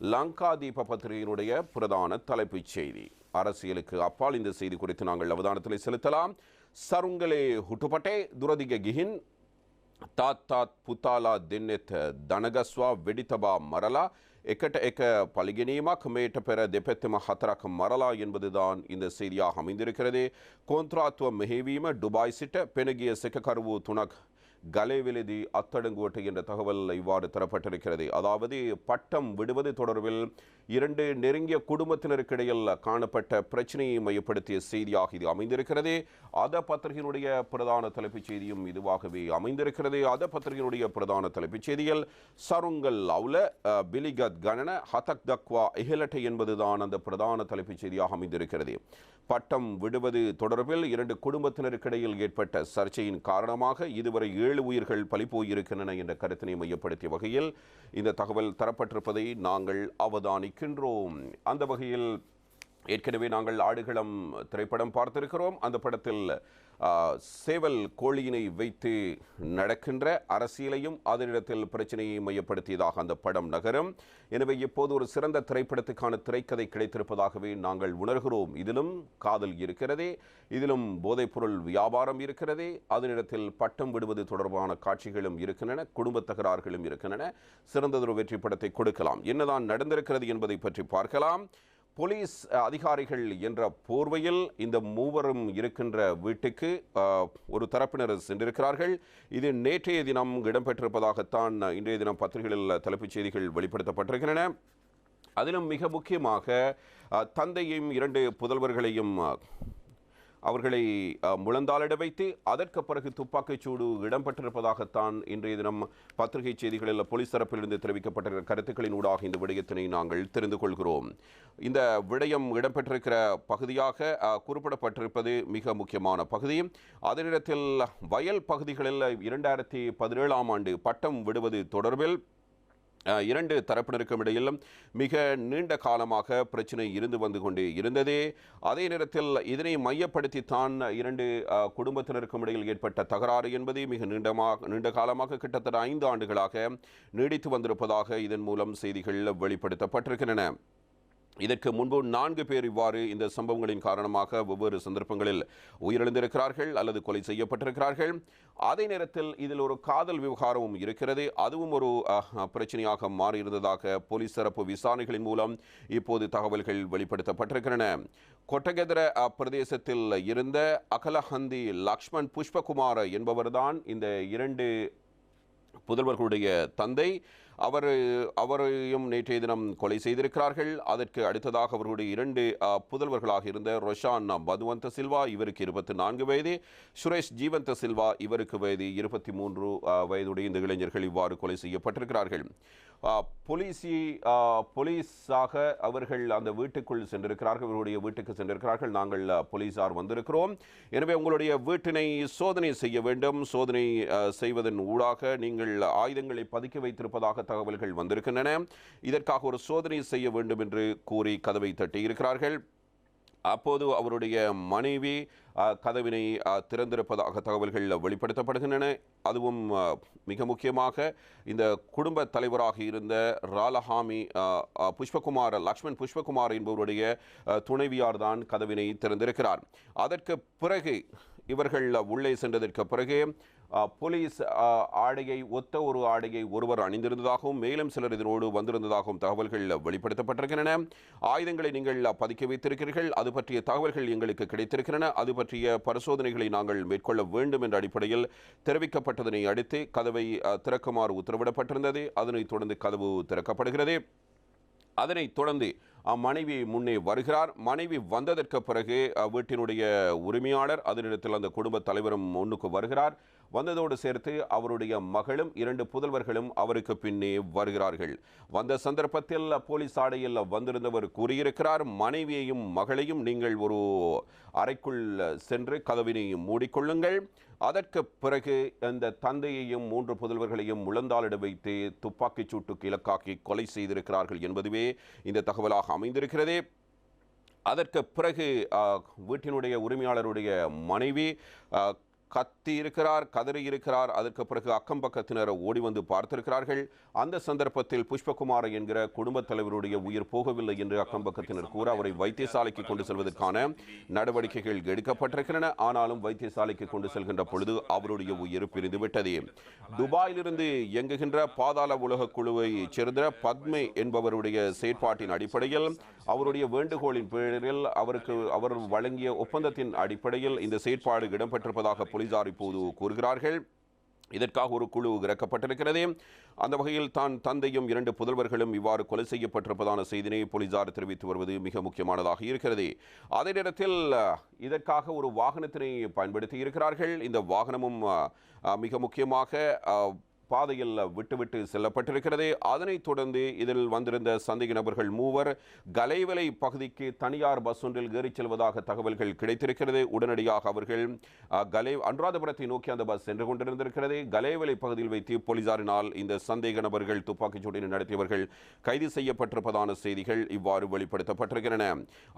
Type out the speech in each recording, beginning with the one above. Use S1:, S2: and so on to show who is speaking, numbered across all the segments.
S1: லங்காதீப பத்திரிகையினுடைய பிரதான தலைப்புச் செய்தி. அரசியலுக்கு அப்பால் இந்த செய்தி குறித்து நாங்கள் அவதானத்தில் செலுத்தலாம். சருங்களே ஹுட்டுபட்டே துரதிக கிஹின் තාත් තාත් පුතාලා දෙන්නෙත් දනගස්වා වෙඩිතබා මරලා එකට එක பழிகினீமக் மேட்ட பெற දෙපැත්තම හතරක් மரலா என்பதுதான் இந்த செய்தியாக அமைந்திருக்கிறது. கோந்திராத்துவ மெஹேவீம டுபாய் சிட்ட பெனகிய செக்கக்கருவு துணக் கலேவிலதி அத்தடுங்கோட்டை என்ற தகவல் இவ்வாறு தரப்பட்டிருக்கிறது. அதாவது பட்டம் விடுவது தொடர்பில் இரண்டு நெருங்கிய குடும்பத்தினருக்கிடையில் காணப்பட்ட பிரச்சனையை மையப்படுத்திய செய்தியாக இது அமைந்திருக்கிறது. அத பத்திரிகையினுடைய பிரதான தலைப்புச் செய்தியும் இதுவாகவே அமைந்திருக்கிறது. அத பத்திரிகையினுடைய பிரதான தலைப்புச் செய்தியில் சருங்கல் அவுல பிலிகத் கணன ஹதக் தக்வா இஹலட்டை என்பதுதான் அந்த பிரதான தலைப்புச் செய்தியாக அமைந்திருக்கிறது. பட்டம் விடுவது தொடர்பில் இரண்டு குடும்பத்தினருக்கிடையில் ஏற்பட்ட சர்ச்சையின் காரணமாக இதுவரை ஏழு உயிர்கள் பலிப்போயிருக்கின்றன என்ற கருத்தினை மையப்படுத்திய வகையில் இந்த தகவல் தரப்பட்டிருப்பதை நாங்கள் அவதானிக்கின்றோம். அந்த வகையில் ஏற்கனவே நாங்கள் ஆடுகளம் திரைப்படம் பார்த்திருக்கிறோம். அந்த படத்தில் சேவல் கோழியினை வைத்து நடக்கின்ற அரசியலையும் அதனிடத்தில் பிரச்சனையை மையப்படுத்தியதாக அந்த படம் நகரும். எனவே இப்போது ஒரு சிறந்த திரைப்படத்துக்கான திரைக்கதை கிடைத்திருப்பதாகவே நாங்கள் உணர்கிறோம். இதிலும் காதல் இருக்கிறதே இதிலும் போதைப்பொருள் வியாபாரம் இருக்கிறதே அதனிடத்தில் பட்டம் விடுவது தொடர்பான காட்சிகளும் இருக்கின்றன குடும்ப தகராறுகளும் இருக்கின்றன. சிறந்ததொரு வெற்றி படத்தை கொடுக்கலாம். என்னதான் நடந்திருக்கிறது என்பதை பற்றி பார்க்கலாம். போலீஸ் அதிகாரிகள் என்ற போர்வையில் இந்த மூவரும் இருக்கின்ற வீட்டுக்கு ஒரு தரப்பினர் சென்றிருக்கிறார்கள். இது நேற்றைய தினம் இடம்பெற்றிருப்பதாகத்தான் இன்றைய தினம் பத்திரிகைகளில் தலைப்புச் செய்திகள் வெளிப்படுத்தப்பட்டிருக்கின்றன. அதிலும் மிக முக்கியமாக தந்தையும் இரண்டு புதல்வர்களையும் அவர்களை முழந்தாளிட வைத்து அதற்கு பிறகு துப்பாக்கிச் சூடு இடம்பெற்றிருப்பதாகத்தான் இன்றைய தினம் பத்திரிகை செய்திகளில் போலீஸ் தரப்பிலிருந்து தெரிவிக்கப்பட்ட கருத்துக்களின் ஊடாக இந்த விடயத்தினை நாங்கள் தெரிந்து கொள்கிறோம். இந்த விடயம் இடம்பெற்றிருக்கிற பகுதியாக குறிப்பிடப்பட்டிருப்பது மிக முக்கியமான பகுதி. நேரத்தில் வயல் பகுதிகளில் இரண்டாயிரத்தி பதினேழாம் ஆண்டு பட்டம் விடுவது தொடர்பில் இரண்டு தரப்பினருக்கும் இடையில் மிக நீண்ட காலமாக பிரச்சனை இருந்து வந்து கொண்டே இருந்தது. அதே நேரத்தில் இதனை மையப்படுத்தித்தான் இரண்டு குடும்பத்தினருக்கும் இடையில் ஏற்பட்ட தகராறு என்பது மிக நீண்டமாக நீண்ட காலமாக கிட்டத்தட்ட ஐந்து ஆண்டுகளாக நீடித்து வந்திருப்பதாக இதன் மூலம் செய்திகள் வெளிப்படுத்தப்பட்டிருக்கின்றன. இதற்கு முன்பு நான்கு பேர் இவ்வாறு இந்த சம்பவங்களின் காரணமாக ஒவ்வொரு சந்தர்ப்பங்களில் உயிரிழந்திருக்கிறார்கள் அல்லது கொலை செய்யப்பட்டிருக்கிறார்கள். அதே நேரத்தில் இதில் ஒரு காதல் விவகாரமும் இருக்கிறது. அதுவும் ஒரு பிரச்சனையாக மாறியிருந்ததாக போலீஸ் தரப்பு விசாரணைகளின் மூலம் இப்போது தகவல்கள் வெளிப்படுத்தப்பட்டிருக்கின்றன. கொட்டகெதர பிரதேசத்தில் இருந்த அகலஹந்தி லக்ஷ்மண் புஷ்பகுமார் என்பவர்தான் இந்த இரண்டு புதல்வர்களுடைய தந்தை அவர் அவரையும் நேற்றைய தினம் கொலை செய்திருக்கிறார்கள். அதற்கு அடுத்ததாக அவர்களுடைய இரண்டு புதல்வர்களாக இருந்த ரொஷான் பதுவந்த சில்வா இவருக்கு இருபத்தி நான்கு வயது. சுரேஷ் ஜீவந்த சில்வா இவருக்கு வயது இருபத்தி மூன்று வயதுடைய இந்த இளைஞர்கள் இவ்வாறு கொலை செய்யப்பட்டிருக்கிறார்கள். போலீசி போலீஸாக அவர்கள் அந்த வீட்டுக்குள் சென்றிருக்கிறார்கள். இவருடைய வீட்டுக்கு சென்றிருக்கிறார்கள். நாங்கள் போலீஸார் வந்திருக்கிறோம். எனவே உங்களுடைய வீட்டினை சோதனை செய்ய வேண்டும். சோதனை செய்வதன் ஊடாக நீங்கள் ஆயுதங்களை பதுக்கி வைத்திருப்பதாக தகவல்கள் வந்திருக்கின்றன. இதற்காக ஒரு சோதனை செய்ய வேண்டும் என்று கூறி கதவை தட்டியிருக்கிறார்கள். அப்போது அவருடைய மனைவி கதவினை திறந்திருப்பதாக தகவல்கள் வெளிப்படுத்தப்படுகின்றன. அதுவும் மிக முக்கியமாக இந்த குடும்ப தலைவராக இருந்த ராலஹாமி புஷ்பகுமார் லக்ஷ்மண் புஷ்பகுமார் என்பவருடைய துணைவியார் தான் கதவினை திறந்திருக்கிறார். அதற்கு பிறகு இவர்கள் உள்ளே சென்றதற்கு பிறகு போலீஸ் ஆடையை ஒத்த ஒரு ஆடையை ஒருவர் அணிந்திருந்ததாகவும் மேலும் சிலர் இதனோடு வந்திருந்ததாகவும் தகவல்கள் வெளிப்படுத்தப்பட்டிருக்கின்றன. ஆயுதங்களை நீங்கள் பதுக்கி வைத்திருக்கிறீர்கள். அது பற்றிய தகவல்கள் எங்களுக்கு கிடைத்திருக்கின்றன. அது பற்றிய பரிசோதனைகளை நாங்கள் மேற்கொள்ள வேண்டும் என்ற அடிப்படையில் தெரிவிக்கப்பட்டதனை அடுத்து கதவை திறக்குமாறு உத்தரவிடப்பட்டிருந்தது. அதனைத் தொடர்ந்து கதவு திறக்கப்படுகிறது. அதனைத் தொடர்ந்து அம்மனைவி முன்னே வருகிறார். மனைவி வந்ததற்கு பிறகு வீட்டினுடைய உரிமையாளர் அதனிடத்தில் அந்த குடும்ப தலைவரும் முன்னுக்கு வருகிறார். வந்ததோடு சேர்த்து அவருடைய மகளும் இரண்டு புதல்வர்களும் அவருக்கு பின்னே வருகிறார்கள். வந்த சந்தர்ப்பத்தில் போலீஸ் ஆடையில் வந்திருந்தவர் கூறியிருக்கிறார் மனைவியையும் மகளையும் நீங்கள் ஒரு அறைக்குள் சென்று கதவினை மூடிக்கொள்ளுங்கள். அதற்கு பிறகு அந்த தந்தையையும் மூன்று புதல்வர்களையும் முழந்தாளிட வைத்து துப்பாக்கிச் சூட்டுக்கு இலக்காக்கி கொலை செய்திருக்கிறார்கள் என்பதுவே இந்த தகவலாக அமைந்திருக்கிறது. அதற்கு பிறகு வீட்டினுடைய உரிமையாளருடைய மனைவி கத்தி இருக்கிறார் கதறி இருக்கிறார் அதற்கு பிறகு அக்கம் பக்கத்தினர் ஓடி வந்து பார்த்திருக்கிறார்கள். அந்த சந்தர்ப்பத்தில் புஷ்பகுமார் என்கிற குடும்பத் தலைவருடைய உயிர் போகவில்லை என்று அக்கம் பக்கத்தினர் கூற அவரை வைத்தியசாலைக்கு கொண்டு செல்வதற்கான நடவடிக்கைகள் எடுக்கப்பட்டிருக்கின்றன. ஆனாலும் வைத்தியசாலைக்கு கொண்டு செல்கின்ற பொழுது அவருடைய உயிர் பிரிந்துவிட்டது. துபாயிலிருந்து இயங்குகின்ற பாதாள உலக குழுவை சேர்ந்த பத்மே என்பவருடைய செயற்பாட்டின் அடிப்படையில் அவருடைய வேண்டுகோளின் பேரில் அவருக்கு அவர் வழங்கிய ஒப்பந்தத்தின் அடிப்படையில் இந்த செயற்பாடு இடம்பெற்றிருப்பதாக போலீசார் இப்போது கூறுகிறார்கள். இதற்காக ஒரு குழு இறக்கப்பட்டிருக்கிறது. அந்த வகையில் தான் தந்தையும் இரண்டு புதல்வர்களும் இவ்வாறு கொலை செய்யப்பட்டிருப்பதான செய்தினை போலீசார் தெரிவித்து வருவது மிக முக்கியமானதாக இருக்கிறது. அதே நேரத்தில் இதற்காக ஒரு வாகனத்தினை பயன்படுத்தி இருக்கிறார்கள். இந்த வாகனமும் மிக முக்கியமாக பாதையில் விட்டுவிட்டு செல்லப்பட்டிருக்கிறது. அதனைத் தொடர்ந்து இதில் வந்திருந்த சந்தேக நபர்கள் மூவர் கலைவலை பகுதிக்கு தனியார் பஸ் ஒன்றில் ஏறிச் செல்வதாக தகவல்கள் கிடைத்திருக்கிறது. உடனடியாக அவர்கள் கலை அனுராதபுரத்தை நோக்கி அந்த பஸ் சென்று கொண்டிருந்திருக்கிறது. கலைவலை பகுதியில் வைத்து போலீசாரினால் இந்த சந்தேக நபர்கள் துப்பாக்கிச் சூட்டினை நடத்தியவர்கள் கைது செய்யப்பட்டிருப்பதான செய்திகள் இவ்வாறு வெளிப்படுத்தப்பட்டிருக்கின்றன.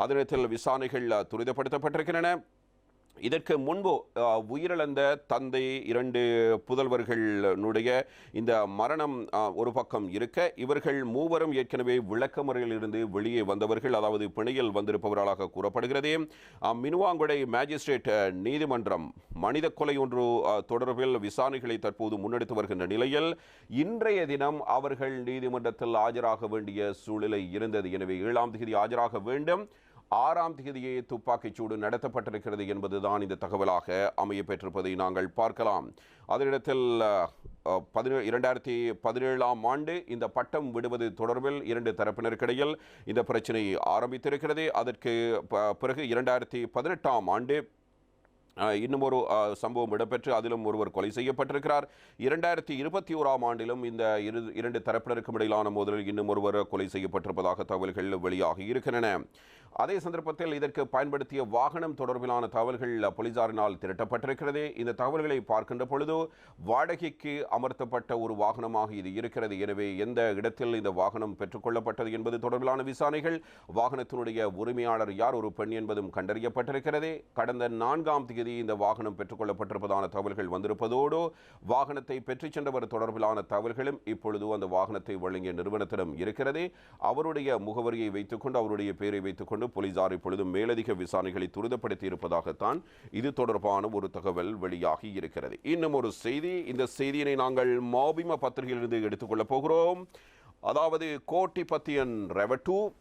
S1: அதே நேரத்தில் விசாரணைகள் துரிதப்படுத்தப்பட்டிருக்கின்றன. இதற்கு முன்பு உயிரிழந்த தந்தை இரண்டு புதல்வர்களுடைய இந்த மரணம் ஒரு பக்கம் இருக்க இவர்கள் மூவரும் ஏற்கனவே விளக்கமுறையிலிருந்து வெளியே வந்தவர்கள் அதாவது பிணையில் வந்திருப்பவர்களாக கூறப்படுகிறது. மினுவாங்குடை மேஜிஸ்ட்ரேட் நீதிமன்றம் மனித கொலை ஒன்று தொடர்பில் விசாரணைகளை தற்போது முன்னெடுத்து வருகின்ற நிலையில் இன்றைய தினம் அவர்கள் நீதிமன்றத்தில் ஆஜராக வேண்டிய சூழ்நிலை இருந்தது. எனவே ஏழாம் தேதி ஆஜராக வேண்டும். ஆறாம் தேதியே துப்பாக்கிச் சூடு நடத்தப்பட்டிருக்கிறது என்பதுதான் இந்த தகவலாக அமைய பெற்றிருப்பதை நாங்கள் பார்க்கலாம். அதனிடத்தில் அஹ், பதினே இரண்டாயிரத்தி பதினேழாம் ஆண்டு இந்த பட்டம் விடுவது தொடர்பில் இரண்டு தரப்பினருக்கிடையில் இந்த பிரச்சனை ஆரம்பித்திருக்கிறது. அதற்கு பிறகு இரண்டாயிரத்தி பதினெட்டாம் ஆண்டு இன்னும் ஒரு சம்பவம் இடம்பெற்று அதிலும் ஒருவர் கொலை செய்யப்பட்டிருக்கிறார். இரண்டாயிரத்தி இருபத்தி ஓராம் ஆண்டிலும் இந்த இரு இரண்டு தரப்பினருக்கும் இடையிலான மோதலில் இன்னும் ஒருவர் கொலை செய்யப்பட்டிருப்பதாக தகவல்கள் வெளியாகி இருக்கின்றன. அதே சந்தர்ப்பத்தில் இதற்கு பயன்படுத்திய வாகனம் தொடர்பிலான தகவல்கள் போலீசாரினால் திரட்டப்பட்டிருக்கிறது. இந்த தகவல்களை பார்க்கின்ற பொழுது வாடகைக்கு அமர்த்தப்பட்ட ஒரு வாகனமாக இது இருக்கிறது. எனவே எந்த இடத்தில் இந்த வாகனம் பெற்றுக்கொள்ளப்பட்டது என்பது தொடர்பிலான விசாரணைகள் வாகனத்தினுடைய உரிமையாளர் யார் ஒரு பெண் என்பதும் கண்டறியப்பட்டிருக்கிறது. கடந்த நான்காம் தேதி இந்த வாகனம் பெற்றுக்கொள்ளப்பட்டிருப்பதான தகவல்கள் வந்திருப்பதோடு வாகனத்தை பெற்றுச் சென்றவர் தொடர்பிலான தகவல்களும் இப்பொழுது அந்த வாகனத்தை வழங்கிய நிறுவனத்திடம் இருக்கிறது. அவருடைய முகவரியை வைத்துக்கொண்டு அவருடைய பெயரை வைத்துக்கொண்டு போலீசார் இப்பொழுது மேலதிக விசாரணைகளை துரிதப்படுத்தி இருப்பதாகத்தான் இது தொடர்பான ஒரு தகவல் வெளியாகி இருக்கிறது. இன்னும் ஒரு செய்தி. இந்த செய்தியினை நாங்கள் மாபிம பத்திரிகையிலிருந்து எடுத்துக்கொள்ளப் போகிறோம். அதாவது கோட்டிபத்தியன் ரெவட்டு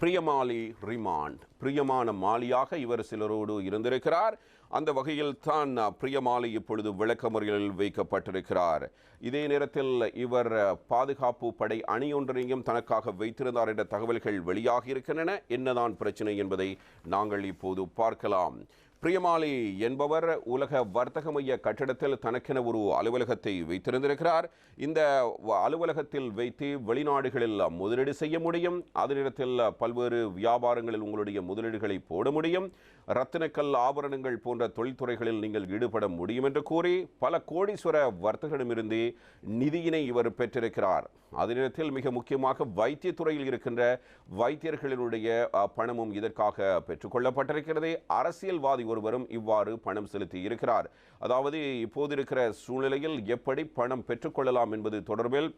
S1: பிரியமாலி ரிமாண்ட். பிரியமான மாலியாக இவர் சிலரோடு இருந்திருக்கிறார். அந்த வகையில் தான் பிரியமாலை இப்பொழுது விளக்கமறியலில் வைக்கப்பட்டிருக்கிறார். இதே நேரத்தில் இவர் பாதுகாப்பு படை அணியொன்றையும் தனக்காக வைத்திருந்தார் என்ற தகவல்கள் வெளியாகி இருக்கின்றன என்னதான் பிரச்சனை என்பதை நாங்கள் இப்போது பார்க்கலாம். பிரியமாலி என்பவர் உலக வர்த்தக மைய கட்டிடத்தில் தனக்கென ஒரு அலுவலகத்தை வைத்திருந்திருக்கிறார். இந்த வ- அலுவலகத்தில் வைத்து வெளிநாடுகளில் முதலீடு செய்ய முடியும். அதே நேரத்தில் பல்வேறு வியாபாரங்களில் உங்களுடைய முதலீடுகளை போட முடியும். ரத்தினக்கல் ஆபரணங்கள் போன்ற தொழில்துறைகளில் நீங்கள் ஈடுபட முடியும் என்று கூறி பல கோடீஸ்வர வர்த்தகரிடமிருந்து நிதியினை இவர் பெற்றிருக்கிறார். அதே நேரத்தில் மிக முக்கியமாக வைத்தியத்துறையில் இருக்கின்ற வைத்தியர்களினுடைய பணமும் இதற்காக பெற்றுக்கொள்ளப்பட்டிருக்கிறது அரசியல்வாதி ஒருவரும் இவ்வாறு பணம் செலுத்தி இருக்கிறார் அதாவது இப்போது இருக்கிற சூழ்நிலையில் எப்படி பணம் பெற்றுக்கொள்ளலாம் என்பது தொடர்பில்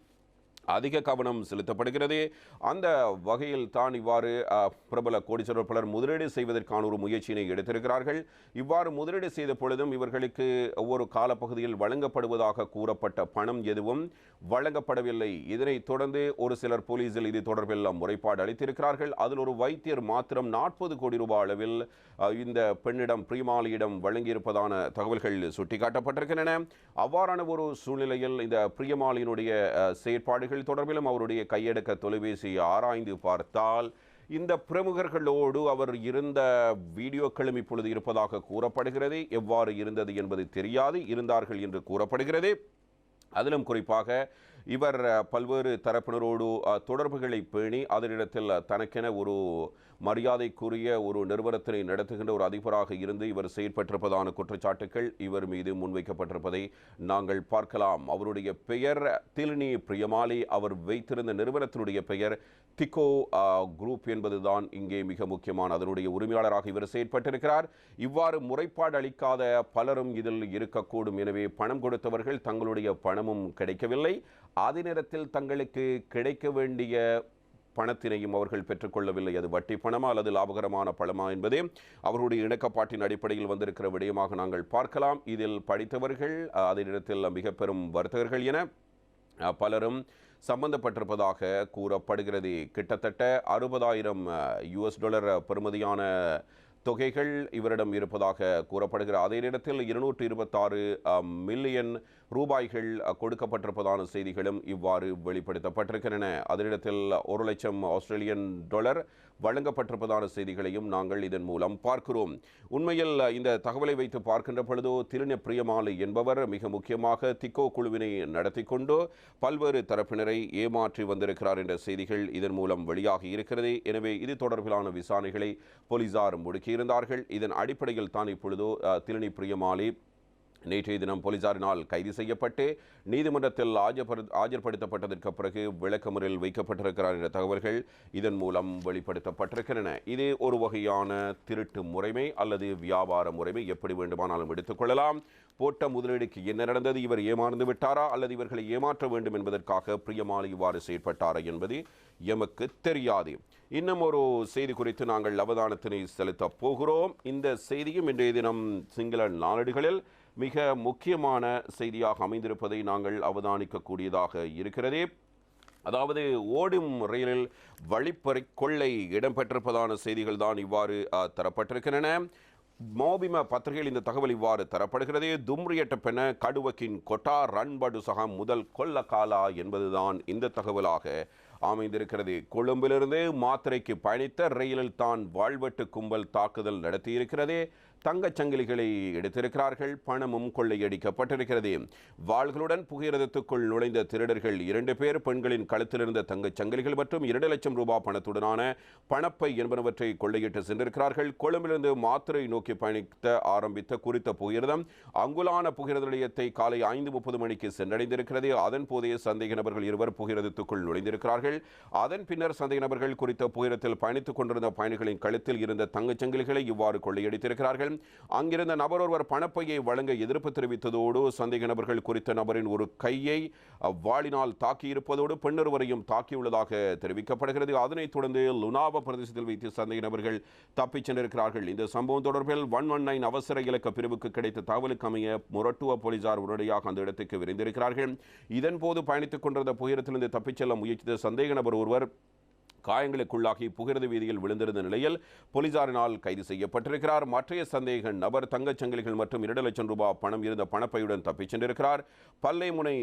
S1: அதிக கவனம் செலுத்தப்படுகிறது. அந்த வகையில் தான் இவ்வாறு பிரபல கோடீஸ்வரர் பலர் முதலீடு செய்வதற்கான ஒரு முயற்சியினை எடுத்திருக்கிறார்கள். இவ்வாறு முதலீடு செய்த பொழுதும் இவர்களுக்கு ஒவ்வொரு காலப்பகுதியில் வழங்கப்படுவதாக கூறப்பட்ட பணம் எதுவும் வழங்கப்படவில்லை. இதனைத் தொடர்ந்து ஒரு சிலர் போலீசில் இது தொடர்பில் முறைப்பாடு அளித்திருக்கிறார்கள். அதில் ஒரு வைத்தியர் மாத்திரம் நாற்பது கோடி ரூபாய் அளவில் இந்த பெண்ணிடம் பிரியமாலியிடம் வழங்கியிருப்பதான தகவல்கள் சுட்டிக்காட்டப்பட்டிருக்கின்றன. அவ்வாறான ஒரு சூழ்நிலையில் இந்த பிரியமாலியினுடைய செயற்பாடுகள் செயற்பாடுகள் தொடர்பிலும் அவருடைய கையடக்க தொலைபேசியை ஆராய்ந்து பார்த்தால் இந்த பிரமுகர்களோடு அவர் இருந்த வீடியோக்களும் இப்பொழுது இருப்பதாக கூறப்படுகிறது. எவ்வாறு இருந்தது என்பது தெரியாது. இருந்தார்கள் என்று கூறப்படுகிறது. அதிலும் குறிப்பாக இவர் பல்வேறு தரப்பினரோடு தொடர்புகளை பேணி அதனிடத்தில் தனக்கென ஒரு மரியாதைக்குரிய ஒரு நிறுவனத்தினை நடத்துகின்ற ஒரு அதிபராக இருந்து இவர் செயற்பட்டிருப்பதான குற்றச்சாட்டுகள் இவர் மீது முன்வைக்கப்பட்டிருப்பதை நாங்கள் பார்க்கலாம். அவருடைய பெயர் திலினி பிரியமாலி. அவர் வைத்திருந்த நிறுவனத்தினுடைய பெயர் திகோ குரூப் என்பதுதான் இங்கே மிக முக்கியமான அதனுடைய உரிமையாளராக இவர் செயற்பட்டிருக்கிறார். இவ்வாறு முறைப்பாடு அளிக்காத பலரும் இதில் இருக்கக்கூடும். எனவே பணம் கொடுத்தவர்கள் தங்களுடைய பணமும் கிடைக்கவில்லை. அதே நேரத்தில் தங்களுக்கு கிடைக்க வேண்டிய பணத்தினையும் அவர்கள் பெற்றுக்கொள்ளவில்லை. அது வட்டி பணமா அல்லது லாபகரமான பணமா என்பதே அவர்களுடைய இணக்கப்பாட்டின் அடிப்படையில் வந்திருக்கிற விடயமாக நாங்கள் பார்க்கலாம். இதில் படித்தவர்கள் அதே நேரத்தில் மிக பெரும் வர்த்தகர்கள் என பலரும் சம்பந்தப்பட்டிருப்பதாக கூறப்படுகிறது. கிட்டத்தட்ட அறுபதாயிரம் யுஎஸ் டாலர் பெறுமதியான தொகைகள் இவரிடம் இருப்பதாக கூறப்படுகிற அதே நேரத்தில் இருநூற்று இருபத்தாறு மில்லியன் ரூபாய்கள் கொடுக்கப்பட்டிருப்பதான செய்திகளும் இவ்வாறு வெளிப்படுத்தப்பட்டிருக்கின்றன. அதனிடத்தில் ஒரு லட்சம் ஆஸ்திரேலியன் டாலர் வழங்கப்பட்டிருப்பதான செய்திகளையும் நாங்கள் இதன் மூலம் பார்க்கிறோம். உண்மையில் இந்த தகவலை வைத்து பார்க்கின்ற பொழுதோ திருந பிரியமாலை என்பவர் மிக முக்கியமாக திக்கோ குழுவினை நடத்தி கொண்டு பல்வேறு தரப்பினரை ஏமாற்றி வந்திருக்கிறார் என்ற செய்திகள் இதன் மூலம் வெளியாகி இருக்கிறது. எனவே இது தொடர்பிலான விசாரணைகளை போலீசார் இருந்தார்கள். இதன் அடிப்படையில் தான் இப்பொழுதோ திலனி பிரியமாலி நேற்றைய தினம் போலீசாரினால் கைது செய்யப்பட்டு நீதிமன்றத்தில் ஆஜர்படு ஆஜர்படுத்தப்பட்டதற்கு பிறகு விளக்கமுறையில் வைக்கப்பட்டிருக்கிறார் என்ற தகவல்கள் இதன் மூலம் வெளிப்படுத்தப்பட்டிருக்கின்றன. இது ஒரு வகையான திருட்டு முறைமை அல்லது வியாபார முறைமை எப்படி வேண்டுமானாலும் எடுத்துக்கொள்ளலாம் போட்ட முதலீடுக்கு என்ன நடந்தது? இவர் ஏமாந்து விட்டாரா? அல்லது இவர்களை ஏமாற்ற வேண்டும் என்பதற்காக பிரியமாலி இவ்வாறு செயற்பட்டாரா என்பது எமக்கு தெரியாது. இன்னும் ஒரு செய்தி குறித்து நாங்கள் அவதானத்தினை செலுத்தப் போகிறோம். இந்த செய்தியும் இன்றைய தினம் சிங்கள நாளேடுகளில் மிக முக்கியமான செய்தியாக அமைந்திருப்பதை நாங்கள் அவதானிக்கக்கூடியதாக இருக்கிறது. அதாவது ஓடும் ரயிலில் வழிப்பறி கொள்ளை இடம்பெற்றிருப்பதான செய்திகள் தான் இவ்வாறு தரப்பட்டிருக்கின்றன. மோபிம பத்திரிகையில் இந்த தகவல் இவ்வாறு தரப்படுகிறது. தும்ரியட்ட பென கடுவக்கின் கொட்டா ரன்படு சகம் முதல் கொல்ல காலா என்பதுதான் இந்த தகவலாக அமைந்திருக்கிறது. கொழும்பிலிருந்து மாத்திரைக்கு பயணித்த ரயிலில் தான் வாழ்வெட்டு கும்பல் தாக்குதல் நடத்தியிருக்கிறது. தங்கச் சங்கிலிகளை எடுத்திருக்கிறார்கள். பணமும் கொள்ளையடிக்கப்பட்டிருக்கிறது. வாள்களுடன் புகையிரதத்துக்குள் நுழைந்த திருடர்கள் இரண்டு பேர் பெண்களின் கழுத்தில் இருந்த தங்கச் சங்கிலிகள் மற்றும் இரண்டு லட்சம் ரூபாய் பணத்துடனான பணப்பை என்பனவற்றை கொள்ளையிட்டு சென்றிருக்கிறார்கள். கொழும்பிலிருந்து மாத்திரை நோக்கி பயணித்த ஆரம்பித்த குறித்த புகையிரதம் அங்குலான புகையிரத நிலையத்தை காலை ஐந்து முப்பது மணிக்கு சென்றடைந்திருக்கிறது. அதன் போதே சந்தேக நபர்கள் இருவர் புகையிரதத்துக்குள் நுழைந்திருக்கிறார்கள். அதன் பின்னர் சந்தேக நபர்கள் குறித்த புயரத்தில் பயணித்துக் கொண்டிருந்த பயணிகளின் கழுத்தில் இருந்த தங்கச்சங்கிலிகளை இவ்வாறு கொள்ளையடித்திருக்கிறார்கள். அங்கிருந்த நபர் ஒருவர் பணப்பையை வழங்க எதிர்ப்பு தெரிவித்ததோடு சந்தேக நபர்கள் குறித்த நபரின் ஒரு கையை வாளினால் தாக்கியிருப்பதோடு பெண்ணொருவரையும் தாக்கியுள்ளதாக தெரிவிக்கப்படுகிறது. அதனைத் தொடர்ந்து லுனாவ பிரதேசத்தில் வைத்து சந்தேக நபர்கள் தப்பிச் சென்றிருக்கிறார்கள். இந்த சம்பவம் தொடர்பில் ஒன் ஒன் நைன் அவசர இலக்க பிரிவுக்கு கிடைத்த தகவலுக்கு அமைய முரட்டுவ போலீசார் உடனடியாக அந்த இடத்துக்கு விரைந்திருக்கிறார்கள். இதன்போது பயணித்துக் கொண்டிருந்த புயரத்திலிருந்து தப்பிச் செல்ல முயற்சித்த சந்தேக நபர் ஒருவர் காயங்களுக்குள்ளாகி புகிரது வீதியில் விழுந்திருந்த நிலையில் போலீசாரினால் கைது செய்யப்பட்டிருக்கிறார். மற்றைய சந்தேக நபர் தங்கச் சங்கிலிகள் மற்றும் இரண்டு லட்சம் ரூபாய் பணம் இருந்த பணப்பையுடன் தப்பிச் சென்றிருக்கிறார். பல்லைமுனை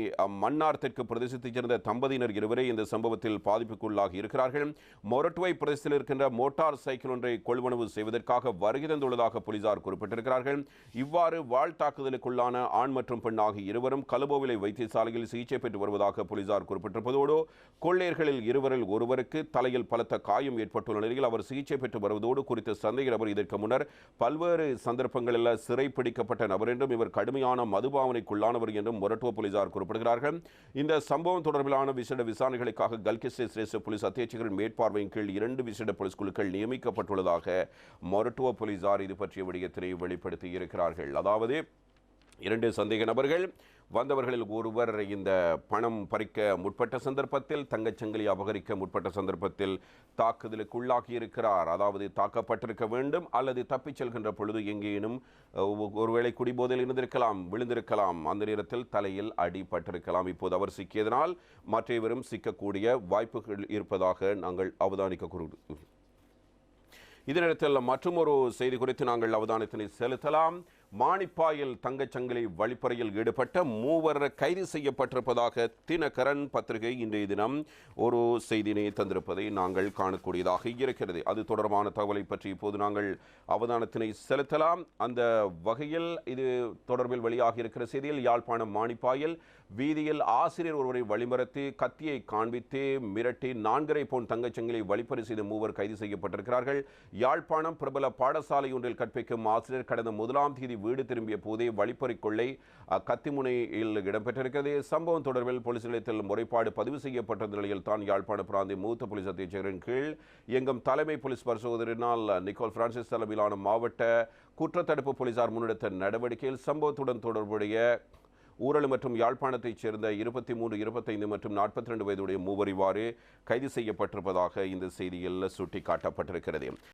S1: மன்னார் தெற்கு பிரதேசத்தைச் சேர்ந்த தம்பதியினர் இருவரே இந்த சம்பவத்தில் பாதிப்புக்குள்ளாகி இருக்கிறார்கள். மொரட்டுவை பிரதேசத்தில் இருக்கின்ற மோட்டார் சைக்கிள் ஒன்றை கொள்வனவு செய்வதற்காக வருகை தந்துள்ளதாக போலீசார் குறிப்பிட்டிருக்கிறார்கள். இவ்வாறு வாழ் தாக்குதலுக்குள்ளான ஆண் மற்றும் பெண் ஆகிய இருவரும் கலுபோவிலை வைத்தியசாலையில் சிகிச்சை பெற்று வருவதாக போலீசார் குறிப்பிட்டிருப்பதோடு கொள்ளையர்களில் இருவரில் ஒருவருக்கு தலை தலையில் பலத்த காயம் ஏற்பட்டுள்ள நிலையில் அவர் சிகிச்சை பெற்று வருவதோடு குறித்த சந்தேக நபர் இதற்கு முன்னர் பல்வேறு சந்தர்ப்பங்களில் சிறைப்பிடிக்கப்பட்ட நபர் என்றும் இவர் கடுமையான மதுபாவனைக்குள்ளானவர் என்றும் மொரட்டுவ போலீசார் குறிப்பிடுகிறார்கள். இந்த சம்பவம் தொடர்பிலான விசேட விசாரணைகளுக்காக கல்கிஸ்டே சிரேச போலீஸ் அத்தியட்சகரின் மேற்பார்வையின் கீழ் இரண்டு விசேட போலீஸ் குழுக்கள் நியமிக்கப்பட்டுள்ளதாக மொரட்டுவ போலீசார் இது பற்றிய விடயத்தினை வெளிப்படுத்தி இருக்கிறார்கள் அதாவது இரண்டு சந்தேக நபர்கள் வந்தவர்களில் ஒருவர் இந்த பணம் பறிக்க முற்பட்ட சந்தர்ப்பத்தில் தங்கச்சங்கிலி அபகரிக்க முற்பட்ட சந்தர்ப்பத்தில் தாக்குதலுக்கு உள்ளாகி இருக்கிறார் அதாவது தாக்கப்பட்டிருக்க வேண்டும் அல்லது தப்பிச் செல்கின்ற பொழுது எங்கேனும் ஒருவேளை குடிபோதையில் இருந்திருக்கலாம் விழுந்திருக்கலாம் அந்த நேரத்தில் தலையில் அடிபட்டிருக்கலாம் இப்போது அவர் சிக்கியதனால் மற்றவரும் சிக்கக்கூடிய வாய்ப்புகள் இருப்பதாக நாங்கள் அவதானிக்க கூறு இதனிடத்தில் ஒரு செய்தி குறித்து நாங்கள் அவதானத்தினை செலுத்தலாம். மானிப்பாயில் தங்கச்சங்கிலி வழிப்பறையில் ஈடுபட்ட மூவர் கைது செய்யப்பட்டிருப்பதாக தினகரன் பத்திரிகை இன்றைய தினம் ஒரு செய்தியினை தந்திருப்பதை நாங்கள் காணக்கூடியதாக இருக்கிறது. அது தொடர்பான தகவலை பற்றி இப்போது நாங்கள் அவதானத்தினை செலுத்தலாம். அந்த வகையில் இது தொடர்பில் வெளியாகி இருக்கிற செய்தியில் யாழ்ப்பாணம் மானிப்பாயில் வீதியில் ஆசிரியர் ஒருவரை வழிமறைத்து கத்தியை காண்பித்து மிரட்டி நான்கரை போன் தங்கச்சங்கிலை வழிப்பறி செய்த மூவர் கைது செய்யப்பட்டிருக்கிறார்கள். யாழ்ப்பாணம் பிரபல பாடசாலை ஒன்றில் கற்பிக்கும் ஆசிரியர் கடந்த முதலாம் தேதி வீடு திரும்பிய போதே வழிப்பறி கொள்ளை கத்திமுனையில் இடம்பெற்றிருக்கிறது. சம்பவம் தொடர்பில் போலீஸ் நிலையத்தில் முறைப்பாடு பதிவு செய்யப்பட்ட நிலையில் தான் யாழ்ப்பாண பிராந்திய மூத்த போலீஸ் அத்தியட்சகரின் கீழ் எங்கும் தலைமை போலீஸ் பரிசோதனையினால் நிக்கோல் பிரான்சிஸ் தலைமையிலான மாவட்ட குற்றத்தடுப்பு போலீசார் முன்னெடுத்த நடவடிக்கையில் சம்பவத்துடன் தொடர்புடைய ஊரல் மற்றும் யாழ்ப்பாணத்தைச் சேர்ந்த இருபத்தி மூன்று இருபத்தைந்து மற்றும் நாற்பத்தி ரெண்டு வயதுடைய மூவர் இவ்வாறு கைது செய்யப்பட்டிருப்பதாக இந்த செய்தியில் சுட்டிக்காட்டப்பட்டிருக்கிறது.